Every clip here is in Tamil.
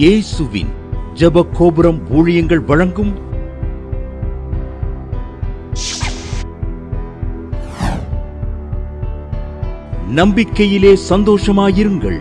இயேசுவின் ஜப கோபுரம் ஊழியங்கள் வழங்கும் நம்பிக்கையிலே சந்தோஷமாயிருங்கள்.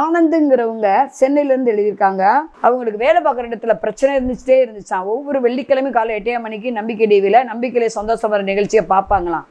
ஆனந்துங்கிறவங்க சென்னையிலேருந்து எழுதியிருக்காங்க. அவங்களுக்கு வேலை பார்க்குற இடத்துல பிரச்சனை இருந்துச்சுட்டே இருந்துச்சான் ஒவ்வொரு வெள்ளிக்கிழமை காலை எட்டே மணிக்கு நம்பிக்கை டிவியில் நம்பிக்கையிலே சந்தோஷம் வர நிகழ்ச்சியை பார்ப்பாங்களாம்.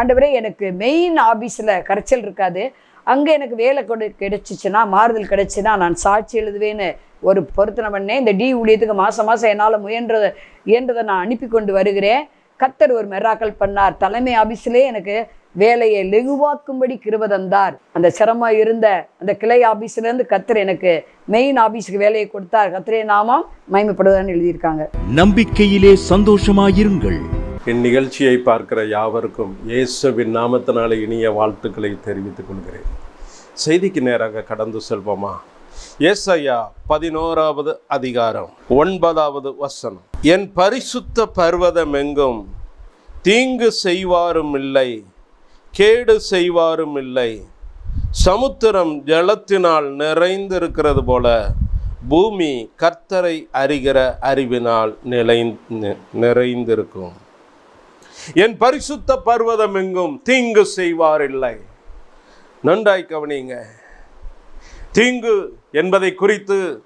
ஆண்டவரே எனக்கு மெயின் ஆஃபீஸில் கரைச்சல் இருக்காது. அங்கே எனக்கு வேலை கொடு கிடைச்சிச்சுன்னா மாறுதல் கிடைச்சுன்னா நான் சாட்சி எழுதுவேன்னு ஒரு பொருத்தனை பண்ணேன். இந்த டி ஊழியத்துக்கு மாதம் மாதம் என்னால் முயன்றதை இயன்றதை நான் அனுப்பி கொண்டு வருகிறேன். கத்தர் ஒரு மெராக்கல் பண்ணார். தலைமை ஆபீஸ்லேயே எனக்கு வேலையை லெகுவாக்கும்படி கிருப தந்தார். அந்த சிரமம் இருந்த அந்த கிளை ஆபீஸ்லேருந்து கத்தர் எனக்கு மெயின் ஆபீஸுக்கு வேலையை கொடுத்தார். கத்திரே நாமம் மயமப்படுவதான்னு எழுதியிருக்காங்க. நம்பிக்கையிலே சந்தோஷமாயிருங்கள். இந்நிகழ்ச்சியை பார்க்கிற யாவருக்கும் இயேசுவின் நாமத்தினால இனிய வாழ்த்துக்களை தெரிவித்துக் கொள்கிறேன். செய்திக்கு நேராக கடந்து செல்வோமா? ஏசையா பதினோராவது அதிகாரம் ஒன்பதாவது வசனம். என் பரிசுத்த பர்வதம் எங்கும்? தீங்கு செய்வாரும் இல்லை கேடு செய்வாரும் இல்லை. சமுத்திரம் ஜலத்தினால் நிறைந்திருக்கிறது போல பூமி கர்த்தரை அறிகிற அறிவினால் நிலை நிறைந்திருக்கும் என் பரிசுத்த பர்வதம் எங்கும் தீங்கு செய்வார் இல்லை நன்றாய் கவனிங்க தீங்கு என்பதை குறித்து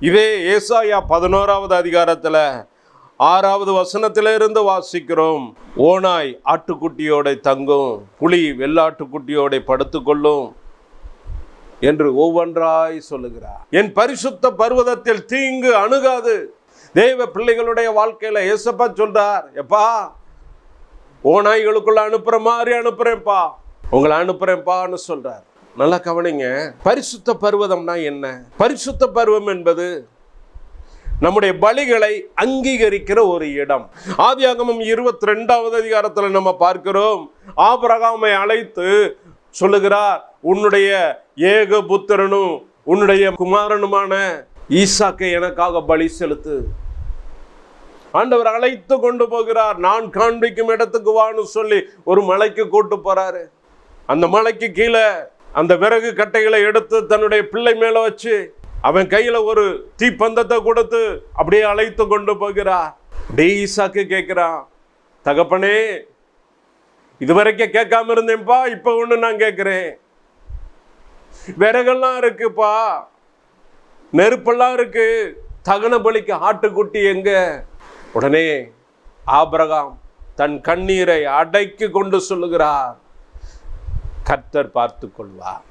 இதே ஏசாயா பதினோராவது அதிகாரத்தில் ஆறாவது வசனத்திலிருந்து வாசிக்கிறோம். ஓனாய் ஆட்டுக்குட்டியோட தங்கும் புலி வெள்ளாட்டுக்குட்டியோட படுத்துக்கொள்ளும் என்று ஒவ்வொன்றாய் சொல்லுகிறார். என் பரிசுத்த பர்வதத்தில் தீங்கு அணுகாது. தெய்வ பிள்ளைகளுடைய வாழ்க்கையில் ஏசப்பா சொல்றார் எப்பா ஓநாய்களுக்குள்ள அனுப்புற மாதிரி அனுப்புறேன்ப்பா. உங்களை அனுப்புறேன்ப்பான்னு சொல்றார். நல்லா கவனிங்க. பரிசுத்த பருவதம்னா என்ன? பரிசுத்த பருவம் என்பது நம்முடைய பலிகளை அங்கீகரிக்கிற ஒரு இடம். ஆதியாகமம் இருபத்தி ரெண்டாவது அதிகாரத்தில் நம்ம பார்க்கிறோம். ஆபரகாமை அழைத்து சொல்லுகிறார் உன்னுடைய ஏக புத்திரனும் உன்னுடைய குமாரனுமான ஈசாக்கை எனக்காக பலி செலுத்து. ஆண்டவர் அழைத்து கொண்டு போகிறார். நான் காண்பிக்கும் இடத்துக்கு வான்னு சொல்லி ஒரு மலைக்கு கூட்டு போறாரு. அந்த மலைக்கு கீழே அந்த விறகு கட்டைகளை எடுத்து தன்னுடைய பிள்ளை மேல வச்சு அவன் கையில ஒரு தீப்பந்தத்தை கொடுத்து அப்படியே அழைத்து கொண்டு போகிறார். அப்படியே ஈசாக்கு கேட்கிறான் தகப்பனே இதுவரைக்கும் கேட்காம இருந்தேன்ப்பா இப்ப ஒண்ணு நான் கேட்கிறேன் விறகெல்லாம் இருக்குப்பா. நெருப்பெல்லாம் இருக்கு. தகன பலிக்கு ஆட்டுக்குட்டி எங்க? உடனே ஆபிரகாம் தன் கண்ணீரை அடக்கி கொண்டு சொல்லுகிறார் கர்த்தர் பார்த்து கொள்வார்.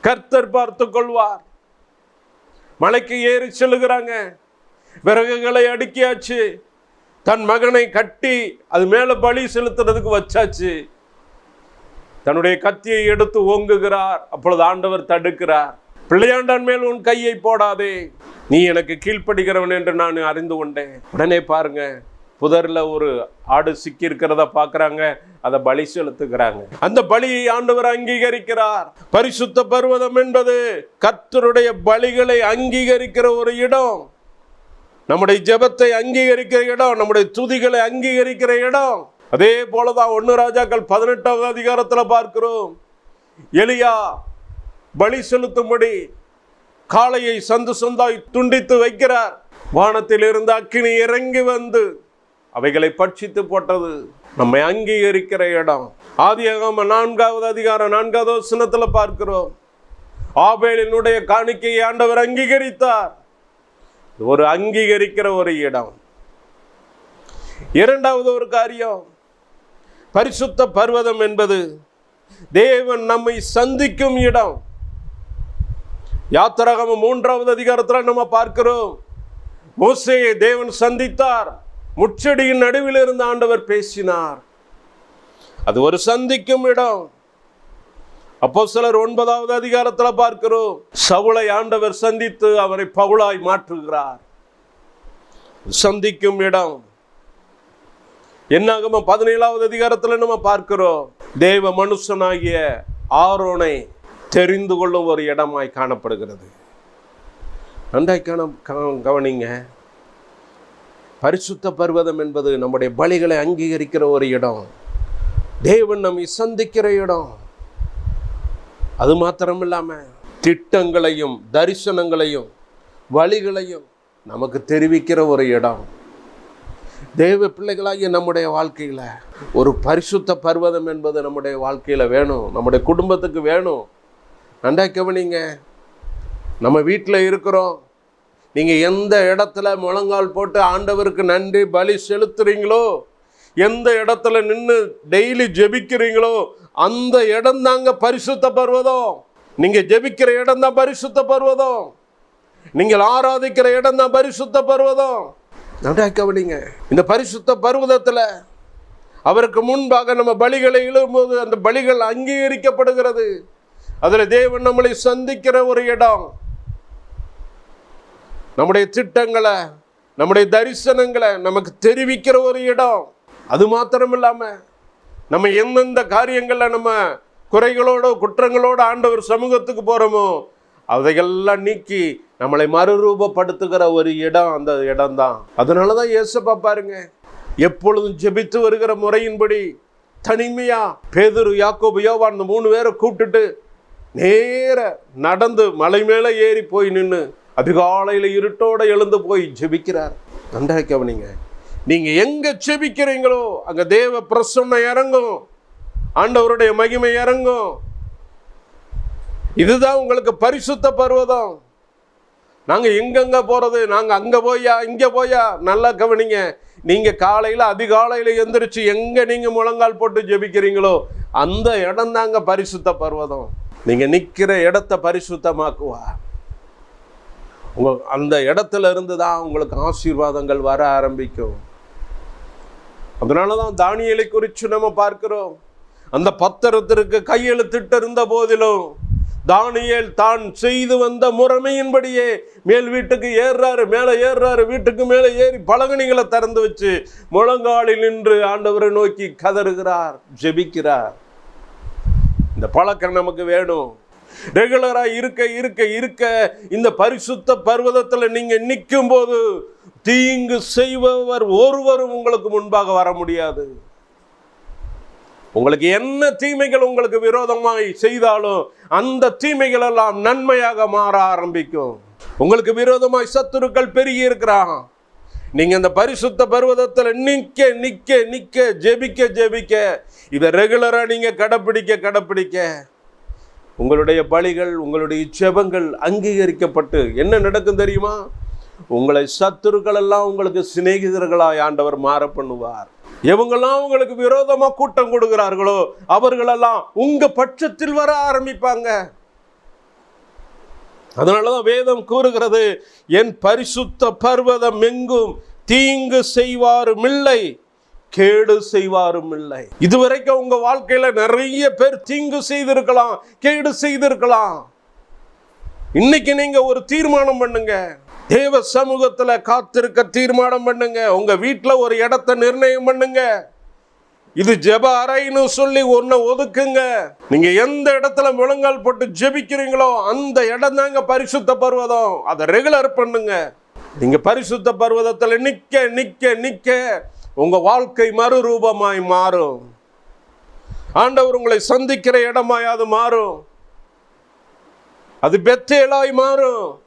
கர்த்தர் பார்த்து கொள்வார். மலைக்கு ஏறி செல்லுகிறாங்க. விறகுகளை அடுக்கியாச்சு. தன் மகனை கட்டி அது மேலே பலி செலுத்துறதுக்கு வச்சாச்சு. தன்னுடைய கத்தியை எடுத்து ஓங்குகிறார். அப்பொழுது ஆண்டவர் தடுக்கிறார். பிள்ளையாண்டான் மேல் உன் கையை போடாதே. நீ எனக்கு கீழ்ப்படுகிறவன் என்று நான் அறிந்து கொண்டேன். உடனே பாருங்க புதரில் ஒரு ஆடு சிக்கி இருக்கிறத பார்க்குறாங்க. அதை பலி செலுத்துகிறாங்க. அந்த பலியை ஆண்டவர் அங்கீகரிக்கிறார். பரிசுத்த பருவதம் என்பது கத்தருடைய பலிகளை அங்கீகரிக்கிற ஒரு இடம். நம்முடைய ஜெபத்தை அங்கீகரிக்கிற இடம் நம்முடைய துதிகளை அங்கீகரிக்கிற இடம். அதே போலதான் ஒன்னு ராஜாக்கள் பதினெட்டாவது அதிகாரத்தில் பார்க்கிறோம். எலியா பலி செலுத்தும்படி காளையை சந்து சொந்தாய் துண்டித்து வைக்கிறார். வானத்தில் இருந்து அக்கினி இறங்கி வந்து அவைகளை பட்சித்து போட்டது நம்மை அங்கீகரிக்கிற இடம். ஆதியாகம நான்காவது அதிகாரம் நான்காவது வசனத்துல பார்க்கிறோம். ஆபேலினுடைய காணிக்கையை ஆண்டவர் அங்கீகரித்தார். ஒரு அங்கீகரிக்கிற ஒரு இடம். இரண்டாவது ஒரு காரியம் பரிசுத்த பர்வதம் என்பது தேவன் நம்மை சந்திக்கும் இடம். யாத்திராகம மூன்றாவது அதிகாரத்தில் நம்ம பார்க்கிறோம். மோசையை தேவன் சந்தித்தார். முச்செடியின் நடுவில் இருந்த ஆண்டவர் பேசினார். அது ஒரு சந்திக்கும் இடம். அப்போ சிலர் ஒன்பதாவது அதிகாரத்தில் பார்க்கிறோம். சவுளை ஆண்டவர் சந்தித்து அவரை பவுளாய் மாற்றுகிறார். சந்திக்கும் இடம். என்னாகம பதினேழாவது அதிகாரத்தில் நம்ம பார்க்கிறோம். தேவ மனுஷனாகிய ஆரோனை தெரிந்து கொள்ளும் ஒரு இடமாய் காணப்படுகிறது. நன்றாய் காண கவனிங்க. பரிசுத்த பர்வதம் என்பது நம்முடைய பலிகளை அங்கீகரிக்கிற ஒரு இடம். தேவன் நம்மை சந்திக்கிற இடம். அது மாத்திரம் இல்லாமல் திட்டங்களையும் தரிசனங்களையும் வழிகளையும் நமக்கு தெரிவிக்கிற ஒரு இடம். தேவ பிள்ளைகளாகிய நம்முடைய வாழ்க்கையில் ஒரு பரிசுத்த பர்வதம் என்பது நம்முடைய வாழ்க்கையில் வேணும். நம்முடைய குடும்பத்துக்கு வேணும். நன்றா கவனிங்க. நம்ம வீட்டில் இருக்கிறோம். நீங்கள் எந்த இடத்துல முழங்கால் போட்டு ஆண்டவருக்கு நன்றி பலி செலுத்துறீங்களோ எந்த இடத்துல நின்று டெய்லி ஜெபிக்கிறீங்களோ அந்த இடம் தாங்க பரிசுத்த பர்வதம். நீங்கள் ஜெபிக்கிற இடம் தான் பரிசுத்த பருவதம். நீங்கள் ஆராதிக்கிற இடம் தான் பரிசுத்த பருவதம். நன்றா கவனிங்க. இந்த பரிசுத்த பருவதத்தில் அவருக்கு முன்பாக நம்ம பலிகளை இழும்போது அந்த பலிகள் அங்கீகரிக்கப்படுகிறது. அதில் தேவன் நம்மளை சந்திக்கிற ஒரு இடம். நம்முடைய திட்டங்களை நம்முடைய தரிசனங்களை நமக்கு தெரிவிக்கிற ஒரு இடம். அது மாத்திரம் இல்லாமல் நம்ம எந்தெந்த காரியங்களில் நம்ம குறைகளோட குற்றங்களோட ஆண்டவர் சமூகத்துக்கு போகிறோமோ அதையெல்லாம் நீக்கி நம்மளை மறுரூபப்படுத்துகிற ஒரு இடம் அந்த இடம் தான் அதனால தான் ஏசப்பா பாருங்க எப்பொழுதும் ஜெபித்து வருகிற முறையின்படி தனிமையாக பேதுரு யாக்கோபு யோவான் அந்த மூணு பேரை கூப்பிட்டுட்டு நேர நடந்து மலை மேலே ஏறி போய் நின்று அதிகாலையில் இருட்டோடு எழுந்து போய் ஜெபிக்கிறார். நன்றாக கவனிங்க. நீங்கள் எங்கே ஜெபிக்கிறீங்களோ அங்கே தேவ பிரசன்னம் இறங்கும். ஆண்டவருடைய மகிமை இறங்கும். இதுதான் உங்களுக்கு பரிசுத்த பர்வதம். நாங்கள் எங்கெங்கே போகிறது நாங்கள் அங்கே போயா இங்கே போயா? நல்லா கவனிங்க. நீங்கள் காலையில் அதிகாலையில் எந்திரிச்சு எங்கே நீங்கள் முழங்கால் போட்டு ஜெபிக்கிறீங்களோ அந்த இடம் தாங்க பரிசுத்த பர்வதம். நீங்கள் நிற்கிற இடத்த பரிசுத்தமாக்குவா உங்க அந்த இடத்துல இருந்து தான் உங்களுக்கு ஆசீர்வாதங்கள் வர ஆரம்பிக்கும். அதனால தான் தானியலை குறித்து நம்ம பார்க்கிறோம். அந்த பத்திரத்திற்கு கையெழுத்திட்டு இருந்த போதிலும் தானியல் தான் செய்து வந்த முறைமையின்படியே மேல் வீட்டுக்கு ஏறுறாரு மேலே ஏறுறாரு வீட்டுக்கு மேலே ஏறி பலகணிகளை திறந்து வச்சு முழங்காலில் நின்று ஆண்டவரை நோக்கி கதறுகிறார் ஜெபிக்கிறார். இந்த பழக்கம் நமக்கு வேணும். ரெகுலராக இருக்க இருக்க இருக்க இந்த பரிசுத்த பர்வதத்தில் நீங்கள் நிற்கும் போது தீங்கு செய்பவர் ஒருவரும் உங்களுக்கு முன்பாக வர முடியாது. உங்களுக்கு என்ன தீமைகள் உங்களுக்கு விரோதமாய் செய்தாலும் அந்த தீமைகள் எல்லாம் நன்மையாக மாற ஆரம்பிக்கும். உங்களுக்கு விரோதமாய் சத்துருக்கள் பெருகி இருக்கிறான் நீங்கள் இந்த பரிசுத்த பர்வதத்தில் நிற்க நிற்க நிற்க ஜெபிக்க ஜெபிக்க இதை ரெகுலராக நீங்கள் கடைப்பிடிக்க கடைப்பிடிக்க. உங்களுடைய பலிகள் உங்களுடைய செபங்கள் அங்கீகரிக்கப்பட்டு என்ன நடக்கும் தெரியுமா? உங்களை சத்துருக்கள் எல்லாம் உங்களுக்கு சிநேகிதர்களாய் ஆண்டவர் மாற பண்ணுவார். எவங்கெல்லாம் உங்களுக்கு விரோதமா கூட்டம் கொடுக்கிறார்களோ அவர்களெல்லாம் உங்க பட்சத்தில் வர ஆரம்பிப்பாங்க. அதனாலதான் வேதம் கூறுகிறது என் பரிசுத்த பர்வதம் எங்கும் தீங்கு செய்வாரும் இல்லை கேடு செய்வாரும் இல்லை. இதுவரைக்கும் உங்க வாழ்க்கையில நிறைய பேர் தீங்கு செய்திருக்கலாம் கேடு செய்திருக்கலாம். இன்னைக்கு நீங்க ஒரு தீர்மானம் பண்ணுங்க. தேவ சமூகத்துல காத்திருக்க தீர்மானம் பண்ணுங்க. உங்க வீட்டுல ஒரு இடத்தை நிர்ணயம் பண்ணுங்க. இது ஜெப அறைன்னு சொல்லி ஒன்றை ஒதுக்குங்க. நீங்க எந்த இடத்துல முழங்கால் போட்டு ஜெபிக்கிறீங்களோ அந்த இடம் தாங்க பரிசுத்த பர்வதம். அதை ரெகுலர் பண்ணுங்க. நீங்க பரிசுத்த பர்வதத்தில் நிக்க நிக்க நிக்க. உங்கள் வாழ்க்கை மறுரூபமாய் மாறும். ஆண்டவர் உங்களை சந்திக்கிற இடமாய் அது மாறும். அது பெத்தேலாய் மாறும்.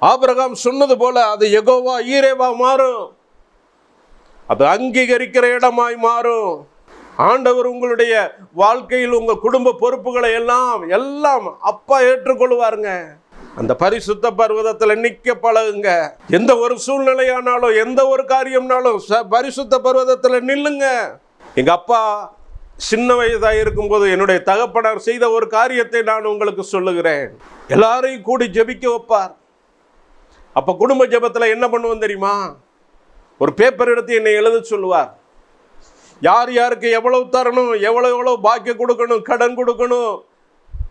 ஆபிரகாம் சொன்னது போல அது எகோவா ஈரேவா மாறும். அது அங்கீகரிக்கிற இடமாய் மாறும். ஆண்டவர் உங்களுடைய வாழ்க்கையில் உங்கள் குடும்ப பொறுப்புகளை எல்லாம் எல்லாம் அப்பா ஏற்றுக்கொள்வாருங்க. அந்த பரிசுத்த பர்வதத்தில் நிற்க பழகுங்க. எந்த ஒரு சூழ்நிலையானாலும் எந்த ஒரு காரியம்னாலும் ச- பரிசுத்த பர்வதத்தில் நில்லுங்க. எங்கள் அப்பா சின்ன வயதாக இருக்கும்போது என்னுடைய தகப்பனார் செய்த ஒரு காரியத்தை நான் உங்களுக்கு சொல்லுகிறேன். எல்லாரையும் கூடி ஜெபிக்க வைப்பார். அப்போ குடும்ப ஜெபத்தில் என்ன பண்ணுவோம் தெரியுமா? ஒரு பேப்பர் எடுத்து என்னை எழுத சொல்லுவார். யார் யாருக்கு எவ்வளவு தரணும் எவ்வளோ எவ்வளோ பாக்கியம் கொடுக்கணும் கடன் கொடுக்கணும்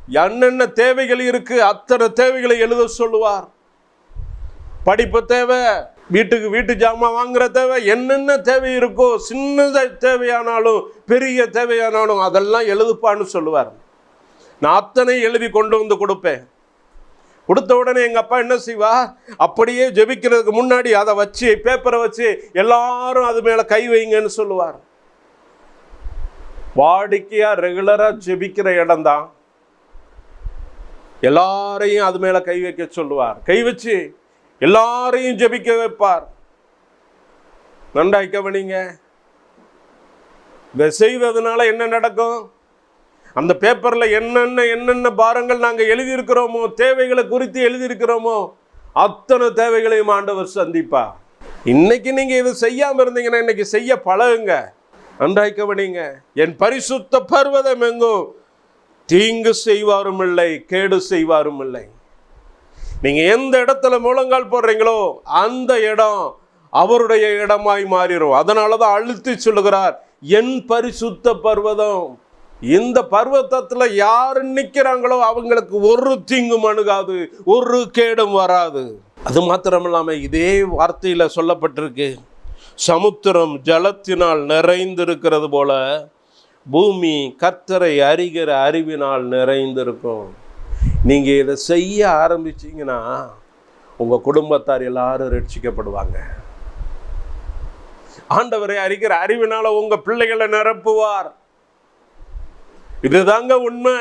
என்னென்ன தேவைகள் இருக்கு அத்தனை தேவைகளை எழுத சொல்லுவார். படிப்பு தேவை வீட்டுக்கு வீட்டு ஜாமான் வாங்குற தேவை என்னென்ன தேவை இருக்கோ சின்னத தேவையானாலும் பெரிய தேவையானாலும் அதெல்லாம் எழுதுப்பான்னு சொல்லுவார். நான் அத்தனை எழுதி கொண்டு வந்து கொடுப்பேன். கொடுத்த உடனே எங்கள் அப்பா என்ன செய்வா? அப்படியே ஜெபிக்கிறதுக்கு முன்னாடி அதை வச்சு பேப்பரை வச்சு எல்லாரும் அது மேலே கை வைங்கன்னு சொல்லுவார். வாடிக்கையாக ரெகுலராக ஜெபிக்கிற இடம்தான். எல்லாரையும் அது மேலே கை வைக்க சொல்லுவார். கை வச்சு எல்லாரையும் ஜெபிக்க வைப்பார். நன்றாய் கவனிங்க. இதை செய்வதனால என்ன நடக்கும்? அந்த பேப்பரில் என்னென்ன என்னென்ன பாரங்கள் நாங்கள் எழுதியிருக்கிறோமோ தேவைகளை குறித்து எழுதியிருக்கிறோமோ அத்தனை தேவைகளையும் ஆண்டவர் சந்திப்பா இன்னைக்கு நீங்கள் இது செய்யாமல் இருந்தீங்கன்னா இன்னைக்கு செய்ய பழகுங்க. நன்றாய் கவனிங்க. என் பரிசுத்த பர்வதம் எங்கும்? தீங்கு செய்வாரும் இல்லை கேடு செய்வாரும் இல்லை. நீங்க எந்த இடத்துல முழங்கால் போடுறீங்களோ அந்த இடம் அவருடைய இடமாய் மாறிடும் அதனால தான் அழுத்தி சொல்லுகிறார் என் பரிசுத்த பர்வதம். இந்த பர்வதத்துல யார் நிற்கிறாங்களோ அவங்களுக்கு ஒரு தீங்கும் அணுகாது ஒரு கேடும் வராது. அது மாத்திரமில்லாம இதே வார்த்தையில சொல்லப்பட்டிருக்கு. சமுத்திரம் ஜலத்தினால் நிறைந்திருக்கிறது போல பூமி கர்த்தரை அறிகிற அறிவினால் நிறைந்திருக்கும். நீங்கள் இதை செய்ய ஆரம்பிச்சிங்கன்னா உங்கள் குடும்பத்தார் எல்லாரும் ரட்சிக்கப்படுவாங்க. ஆண்டவரை அறிகிற அறிவினால உங்கள் பிள்ளைகளை நிரப்புவார். இதுதாங்க உண்மை.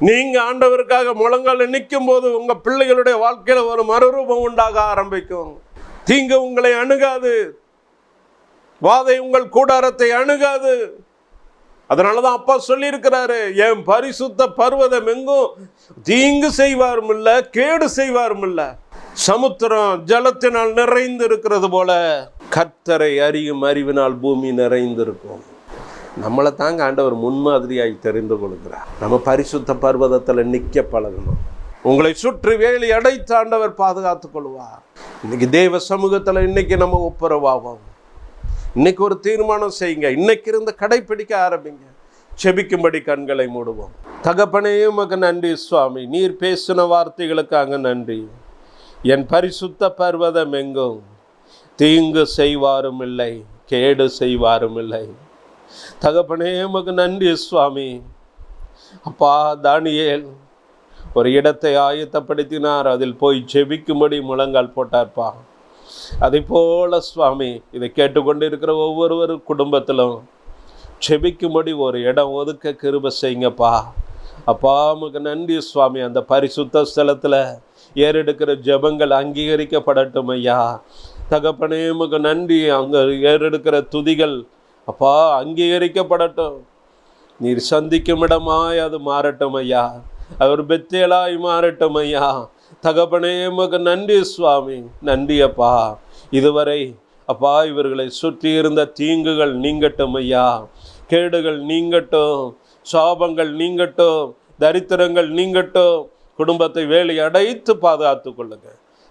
நீங்க ஆண்டவருக்காக முழங்கால நிற்கும் போது உங்க பிள்ளைகளுடைய வாழ்க்கையில ஒரு மறுரூபம் உண்டாக ஆரம்பிக்கும். தீங்கு உங்களை அணுகாது. வாதை உங்கள் கூடாரத்தை அணுகாது. அதனாலதான் அப்பா சொல்லியிருக்கிறாரு என் பரிசுத்த பர்வதம் எங்கும் தீங்கு செய்வாரும் இல்லை கேடு செய்வாரும் இல்லை. சமுத்திரம் ஜலத்தினால் நிறைந்து இருக்கிறது போல கர்த்தரை அறியும் அறிவினால் பூமி நிறைந்திருக்கும். நம்மளை தாங்க ஆண்டவர் முன்மாதிரியாய் தெரிந்து கொள்கிறார். நம்ம பரிசுத்த பர்வதத்தில் நிற்க பழகணும். உங்களை சுற்றி வேலி அடைத்து ஆண்டவர் பாதுகாத்துக் கொள்வார். இன்னைக்கு தேவ சமூகத்தில் இன்னைக்கு நம்ம ஒப்புரவாகும் இன்னைக்கு ஒரு தீர்மானம் செய்யுங்க. இன்னைக்கு இருந்து கடைப்பிடிக்க ஆரம்பிங்க. செபிக்கும்படி கண்களை மூடுவோம். தகப்பனையும் உமக்கு நன்றி சுவாமி. நீர் பேசின வார்த்தைகளுக்காக நன்றி. என் பரிசுத்த பர்வதம் எங்கும்? தீங்கு செய்வாரும் இல்லை கேடு செய்வாரும் இல்லை. தகப்பனே உமக்கு நன்றி சுவாமி. அப்பா தானியேல் ஒரு இடத்தை ஆயத்தப்படுத்தினார். அதில் போய் ஜெபிக்கும்படி முழங்கால் போட்டார்ப்பா. அதை போல சுவாமி இதை கேட்டுக்கொண்டு இருக்கிற ஒவ்வொருவர் குடும்பத்திலும் செபிக்கும்படி ஒரு இடம் ஒதுக்க கிருப செய்யுங்கப்பா. அப்பா உமக்கு நன்றி சுவாமி. அந்த பரிசுத்த ஸ்தலத்தில் ஏறெடுக்கிற ஜெபங்கள் அங்கீகரிக்கப்படட்டும் ஐயா. தகப்பனே உமக்கு நன்றி. அங்கே ஏறெடுக்கிற துதிகள் அப்பா அங்கீகரிக்கப்படட்டும். நீர் சந்திக்கும் இடமாய் அது மாறட்டும் ஐயா. அவர் பெத்தேலாய் மாறட்டும் ஐயா. தகப்பனே உமக்கு நன்றி சுவாமி. நன்றி அப்பா இதுவரை அப்பா இவர்களை சுற்றி இருந்த தீங்குகள் நீங்கட்டும் ஐயா. கேடுகள் நீங்கட்டும் சாபங்கள் நீங்கட்டும் தரித்திரங்கள் நீங்கட்டும் குடும்பத்தை வேலை அடைத்து பாதுகாத்து கொள்ளுங்க.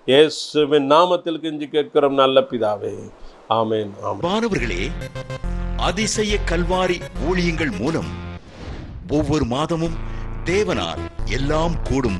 இயேசுவின் நாமத்தில் கெஞ்சி கேட்கிறோம் நல்ல பிதாவே. ஆமேன். மாணவர்களே அதிசய கல்வாரி ஊழியங்கள் மூலம் ஒவ்வொரு மாதமும் தேவனால் எல்லாம் கூடும்